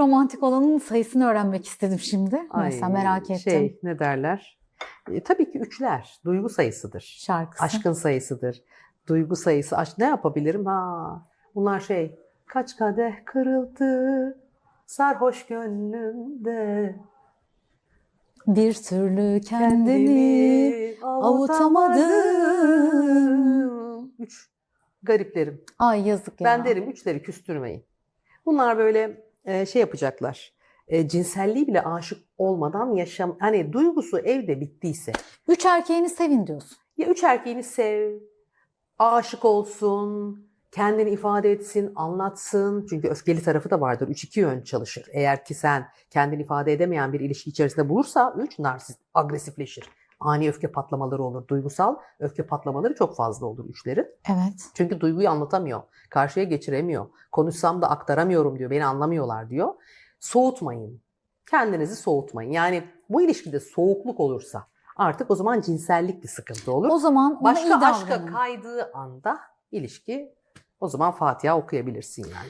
romantik olanın sayısını öğrenmek istedim şimdi. Mesela Ay, merak ettim. Şey ne derler? E, tabii ki üçler. Duygu sayısıdır. Şarkısı. Aşkın sayısıdır. Duygu sayısı. Aşk ne yapabilirim? Ha, bunlar şey. Kaç kadeh kırıldı sarhoş gönlümde. Bir türlü kendimi avutamadım. Üç gariplerim. Ay yazık ya. Ben derim üçleri küstürmeyin. Bunlar böyle e, şey yapacaklar. E, cinselliği bile aşık olmadan yaşam hani duygusu evde bittiyse Üç erkeğini sevin diyorsun. ya üç erkeğini sev, aşık olsun, kendini ifade etsin, anlatsın. Çünkü öfkeli tarafı da vardır. Üç iki yön çalışır. Eğer ki sen kendini ifade edemeyen bir ilişki içerisinde bulursa üç narsist agresifleşir. Ani öfke patlamaları olur. Duygusal öfke patlamaları çok fazla olur üçlerin. Evet. Çünkü duyguyu anlatamıyor. Karşıya geçiremiyor. Konuşsam da aktaramıyorum diyor. Beni anlamıyorlar diyor. Soğutmayın. Kendinizi soğutmayın. Yani bu ilişkide soğukluk olursa artık o zaman cinsellik bir sıkıntı olur. O zaman Başka aşka kaydığı anda ilişki o zaman Fatiha okuyabilirsin yani.